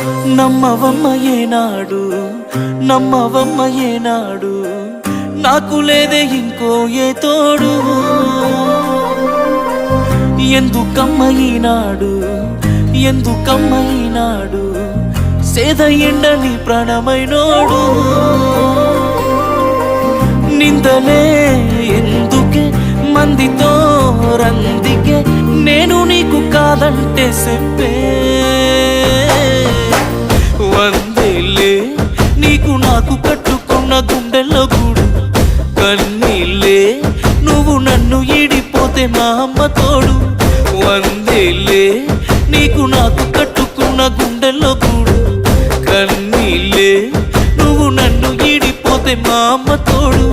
నమ్మవమ్మ ఏనాడు నమ్మవమ్మ ఏనాడు నాకు లేదే ఇంకో ఏ తోడు. ఎందుకమ్మ ఈనాడు ఎందుకమ్మ ఈనాడు సేద ఎండని ప్రాణమైనోడు. నిందలే ఎందుకే మందితో రందికే నేను నీకు కాదంటే చెప్పే నాకు కట్టుకున్న గుండెల్లో గుడు. కన్నీళ్ళే నువ్వు నన్ను ఈడిపోతే మా అమ్మ తోడు. వందేళ్ళే నీకు నాకు కట్టుకున్న గుండెల్లో గుడు. కన్నీళ్ళే నువ్వు నన్ను ఈడిపోతే మా అమ్మ తోడు.